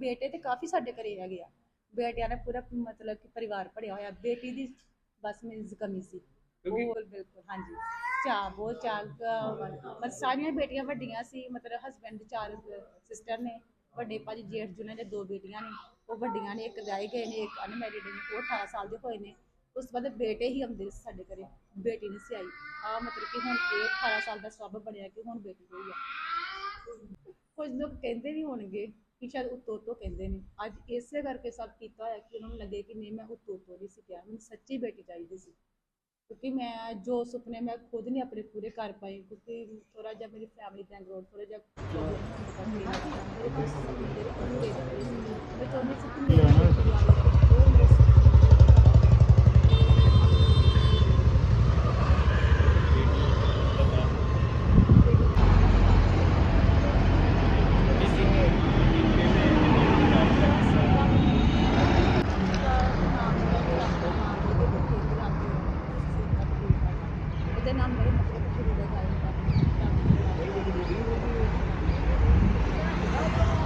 ਬੇਟੇ ਤੇ ਕਾਫੀ ਸਾਡੇ ਘਰੇ ਹੈਗੇ ਆ ਬੇਟਿਆਂ ਨੇ ਪੂਰਾ ਮਤਲਬ ਕਿ ਪਰਿਵਾਰ ਭਰਿਆ ਹੋਇਆ। ਬੇਟੀ ਦੀ ਬਸ ਮੀਨਸ ਕਮੀ ਸੀ। ਕਿਉਂਕਿ ਉਹ ਬਿਲਕੁਲ ਹਾਂਜੀ। ਚਾਹ ਬਹੁਤ ਚਾਹ ਮਤਲਬ ਸਾਰੀਆਂ ਬੇਟੀਆਂ ਵੱਡੀਆਂ ਸੀ। ਮਤਲਬ ਹਸਬੰਡ ਚਾਰ ਸਿਸਟਰ ਨੇ ਵੱਡੇ ਭਾਜੀ ਜੇਠ ਜੁਨੇ ਦੇ ਦੋ ਬੇਟੀਆਂ ਨੇ। ਉਹ ਵੱਡੀਆਂ ਨੇ ਇੱਕ ਵਿਆਹੇ ਗਏ ਨੇ ਇੱਕ ਅਨਮੈਰਿਡ ਨੇ। ਉਹ 18 ਸਾਲ ਦੇ ਹੋਏ ਨੇ। ਉਸ ਤੋਂ ਬਾਅਦ ਬੇਟੇ ਹੀ ਆਉਂਦੇ ਸੀ ਸਾਡੇ ਘਰੇ। ਬੇਟੀ ਨਹੀਂ ਸੀ ਆਈ ਆ ਮਤਲਬ ਕਿ ਹੁਣ ਇਹ 18 ਸਾਲ ਦਾ ਸਵਾਬ ਬਣਿਆ ਕਿ ਹੁਣ ਬੇਟੀ ਹੋਈ ਆ। ਕੁਝ ਲੋਕ ਕਹਿੰਦੇ ਵੀ ਹੋਣਗੇ ਕਿ ਸ਼ਾਇਦ ਉੱਤੋਂ ਉੱਤੋਂ ਕਹਿੰਦੇ ਨੇ ਅੱਜ ਇਸੇ ਕਰਕੇ ਸਭ ਕੀਤਾ ਹੋਇਆ ਕਿ ਉਹਨਾਂ ਨੂੰ ਲੱਗੇ ਕਿ ਨਹੀਂ ਮੈਂ ਉੱਤੋਂ ਉੱਤੋਂ ਨਹੀਂ ਸੀ ਕਿਹਾ ਮੈਨੂੰ ਸੱਚੀ ਬੇਟੀ ਚਾਹੀਦੀ ਸੀ ਕਿਉਂਕਿ ਮੈਂ ਜੋ ਸੁਪਨੇ ਮੈਂ ਖੁਦ ਨਹੀਂ ਆਪਣੇ ਪੂਰੇ ਕਰ ਪਾਈ ਕਿਉਂਕਿ ਥੋੜਾ ਜਿਹਾ ਮੇਰੀ ਫੈਮਿਲੀ ਬੈਕਗ੍ਰਾਉਂਡ ਥੋੜਾ ਜਿਹਾ ਮੈਂ ਚਾਹੁੰਦੀ ਸੀ ਕਿ ਮੇਰੀ ਬੇਟੀ ਆਵੇ ਉਹ ਮੇਰੇ ਸੁਪਨੇ ਉਹਦੇ ਨਾਮ ਮੇਰੇ ਮਤਲਬ ਕਿ ਗੁਰੂ ਦਾ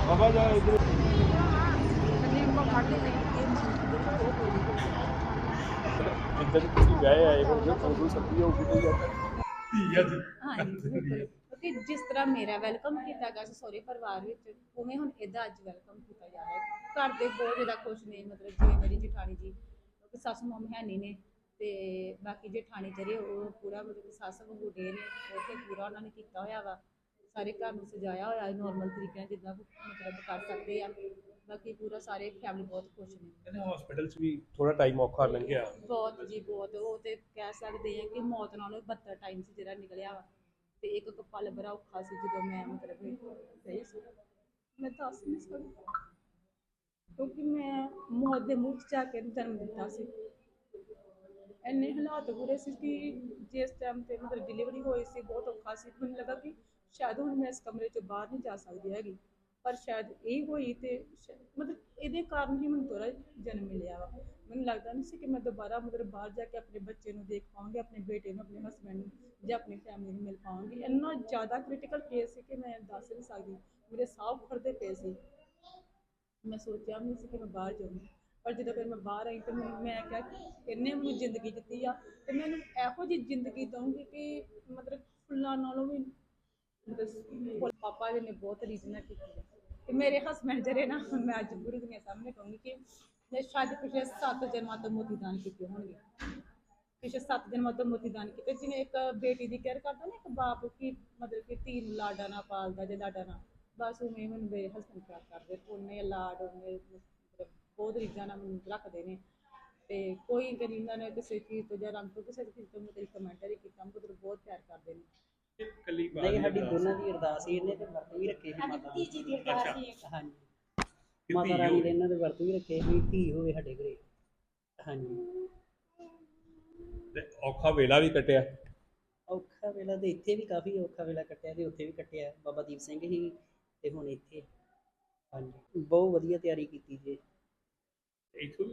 ਬਾਬਾ ਜਾ ਇਧਰ। ਜਿੱਦਾਂ ਦੀ ਤੁਸੀਂ ਵਿਆਹ ਆਏ ਹੋ ਜੋ ਤੁਹਾਨੂੰ ਸੱਤੀ ਹੋਊਗੀ ਤੇ ਯਾਰ ਧੀ ਅੱਜ ਹਾਂਜੀ ਬਿਲਕੁਲ। ਕਿਉਂਕਿ ਜਿਸ ਤਰ੍ਹਾਂ ਮੇਰਾ ਵੈਲਕਮ ਕੀਤਾ ਗਿਆ ਸੀ ਸਹੁਰੇ ਪਰਿਵਾਰ ਵਿੱਚ ਉਵੇਂ ਹੁਣ ਇਹਦਾ ਅੱਜ ਵੈਲਕਮ ਕੀਤਾ ਜਾ ਰਿਹਾ ਹੈ। ਘਰ ਦੇ ਬਹੁਤ ਜ਼ਿਆਦਾ ਖੁਸ਼ ਨੇ ਮਤਲਬ ਜਿਵੇਂ ਮੇਰੀ ਜਠਾਣੀ ਜੀ ਸੱਸ ਮਮ ਹੈ ਨਹੀਂ ਨੇ। ਤੇ ਬਾਕੀ ਜਠਾਣੀ ਜਿਹੜੇ ਉਹ ਪੂਰਾ ਮਤਲਬ ਕਿ ਸੱਸ ਵਾਂਗੂ ਡੇ ਨੇ ਉਹ ਤੇ ਪੂਰਾ ਉਹਨਾਂ ਨੇ ਕੀਤਾ ਹੋਇਆ ਵਾ। ਸਾਰੇ ਘਰ ਨੂੰ ਸਜਾਇਆ ਹੋਇਆ ਨੋਰਮਲ ਤਰੀਕੇ ਨਾਲ ਜਿੱਦਾਂ ਮਤਲਬ ਕਰ ਸਕਦੇ ਆ। ਬਾਕੀ ਪੂਰਾ ਸਾਰੇ ਫੈਮਿਲੀ ਬਹੁਤ ਖੁਸ਼ ਨੇ। ਕਹਿੰਦੇ ਹਸਪੀਟਲ 'ਚ ਵੀ ਥੋੜਾ ਟਾਈਮ ਔਖਾ ਲੰਘਿਆ। ਬਹੁਤ ਜੀ ਬਹੁਤ। ਉਹ ਤੇ ਕਹਿ ਸਕਦੇ ਆ ਕਿ ਮੌਤ ਨਾਲੋਂ ਬੱਤਰ ਟਾਈਮ ਸੀ ਜਿਹੜਾ ਨਿਕਲਿਆ ਵਾ। ਤੇ ਇੱਕ ਇੱਕ ਪਲ ਬੜਾ ਔਖਾ ਸੀ ਜਦੋਂ ਮੈਂ ਮਤਲਬ ਸਹੀ ਸੀ। ਮੈਂ ਦੱਸ ਨਹੀਂ ਸਕਦੀ। ਕਿਉਂਕਿ ਮੈਂ ਮੌਤ ਦੇ ਮੂੰਹ 'ਚ ਜਾ ਕੇ ਜਨਮ ਦਿੱਤਾ ਸੀ। ਇੰਨੇ ਹਾਲਾਤ ਹੋ ਰਹੇ ਸੀ ਕਿ ਜਿਸ ਟਾਈਮ ਤੇ ਮਤਲਬ ਡਿਲੀਵਰੀ ਹੋਈ ਸੀ, ਬਹੁਤ ਔਖਾ ਸੀ। ਮੈਨੂੰ ਲੱਗਾ ਕਿ ਸ਼ਾਇਦ ਹੁਣ ਮੈਂ ਇਸ ਕਮਰੇ 'ਚੋਂ ਬਾਹਰ ਨਹੀਂ ਜਾ ਸਕਦੀ ਹੈਗੀ। ਪਰ ਸ਼ਾਇਦ ਇਹ ਹੋਈ ਤੇ ਸ਼ਾ- ਮਤਲਬ ਇਹਦੇ ਕਾਰਨ ਹੀ ਮੈਨੂੰ ਦੁਬਾਰਾ ਜਨਮ ਮਿਲਿਆ ਵਾ। ਮੈਨੂੰ ਲੱਗਦਾ ਨਹੀਂ ਸੀ ਕਿ ਮੈਂ ਦੁਬਾਰਾ ਮਤਲਬ ਬਾਹਰ ਜਾ ਕੇ ਆਪਣੇ ਬੱਚੇ ਨੂੰ ਦੇਖ ਪਾਵਾਂਗੀ, ਆਪਣੇ ਬੇਟੇ ਨੂੰ, ਆਪਣੇ ਹਸਬੰਡ ਨੂੰ ਜਾਂ ਆਪਣੀ ਫੈਮਿਲੀ ਨੂੰ ਮਿਲ ਪਾਵਾਂਗੀ। ਇੰਨਾ ਜ਼ਿਆਦਾ ਕ੍ਰਿਟੀਕਲ ਕੇਸ ਸੀ ਕਿ ਮੈਂ ਦੱਸ ਨਹੀਂ ਸਕਦੀ। ਮੇਰੇ ਸਾਹ ਫੜਦੇ ਪਏ ਸੀ। ਮੈਂ ਸੋਚਿਆ ਵੀ ਨਹੀਂ ਸੀ ਕਿ ਮੈਂ ਬਾਹਰ ਜਾਊਂਗੀ। ਪਰ ਜਦੋਂ ਫਿਰ ਮੈਂ ਬਾਹਰ ਆਈ ਤੇ ਮੈਂ ਕਿਹਾ ਇਹਨੇ ਮੈਨੂੰ ਜ਼ਿੰਦਗੀ ਦਿੱਤੀ ਆ। ਤੇ ਮੈਂ ਇਹਨੂੰ ਇਹੋ ਜਿਹੀ ਜ਼ਿੰਦਗੀ ਦਊਂਗੀ ਕਿ ਮਤਲਬ ਫੁੱਲਾਂ ਨਾਲੋਂ ਵੀ ਮਤਲਬ ਪਾਪਾ ਜੀ ਨੇ ਬਹੁਤ ਰੀਝ ਕੀਤੀ ਆ। ਤੇ ਮੇਰੇ ਹਸਬੰਡ ਜਿਹੜੇ ਨਾ, ਮੈਂ ਅੱਜ ਪੂਰੀ ਦੁਨੀਆ ਸਾਹਮਣੇ ਕਹੂੰਗੀ ਕਿ ਮੈਂ ਸ਼ਾਇਦ ਪਿਛਲੇ 7 ਜਨਮਾਂ ਤੋਂ ਮੋਤੀ ਦਾਨ ਕੀਤੇ ਹੋਣਗੇ। ਪਿਛਲੇ 7 ਜਨਮਾਂ ਤੋਂ ਮੋਤੀ ਦਾਨ ਕੀਤੇ। ਜਿਵੇਂ ਇੱਕ ਬੇਟੀ ਦੀ ਕੇਅਰ ਕਰਦਾ ਨਾ, ਇੱਕ ਬਾਪ ਕੀ ਮਤਲਬ ਕਿ ਧੀ ਨੂੰ ਲਾਡਾ ਨਾ ਪਾਲਦਾ ਜੇ ਲਾਡਾ ਨਾ। ਬਸ ਉਵੇਂ ਹੁਣ ਮੇਰੇ ਹਸਬੰਡ ਪਿਆਰ ਕਰਦੇ, ਉਹਨੇ ਲਾਡ, ਉਹਨੇ ਬਹੁਤ ਰੀਝਾਂ ਨਾਲ ਮੈਨੂੰ ਰੱਖਦੇ ਨੇ। ਤੇ ਕੋਈ ਇਹਨਾਂ ਨੇ ਕਿਸੇ ਚੀਜ਼ ਤੋਂ ਜਾਂ ਰੰਗ ਤੋਂ ਕਿਸੇ ਚੀਜ਼ ਤੋਂ ਮਤਲਬ ਕਮੈਂਟਰੀ ਕੀਤਾ ਮਤਲਬ ਬਹੁਤ ਪਿਆਰ ਕਰਦੇ ਨੇ। ਕੱਲੀ ਨਹੀਂ ਸਾਡੀ ਦੋਨਾਂ ਦੀ ਅਰਦਾਸ ਸੀ ਇਹਨੇ ਤੇ ਵਰਤ ਵੀ ਰੱਖੇ ਸੀ ਮਾਤਾ ਤੀਜੀ ਦੀ ਅਰਦਾਸ ਸੀ ਹਾਂਜੀ। ਮਾਤਾ ਰਾਣੀ ਦੇ ਇਹਨਾਂ ਦੇ ਵਰਤ ਵੀ ਰੱਖੇ ਵੀ ਧੀ ਹੋਵੇ ਸਾਡੇ ਘਰੇ। ਹਾਂਜੀ। ਤੇ ਔਖਾ ਵੇਲਾ ਵੀ ਕੱਟਿਆ। ਔਖਾ ਵੇਲਾ ਤੇ ਇੱਥੇ ਵੀ ਕਾਫੀ ਔਖਾ ਵੇਲਾ ਕੱਟਿਆ ਤੇ ਉੱਥੇ ਵੀ ਕੱਟਿਆ। ਬਾਬਾ ਦੀਪ ਸਿੰਘ ਹੀ ਤੇ ਹੁਣ ਇੱਥੇ। ਹਾਂਜੀ। ਬਹੁਤ ਵਧੀਆ ਤਿਆਰੀ ਕੀਤੀ ਜੀ।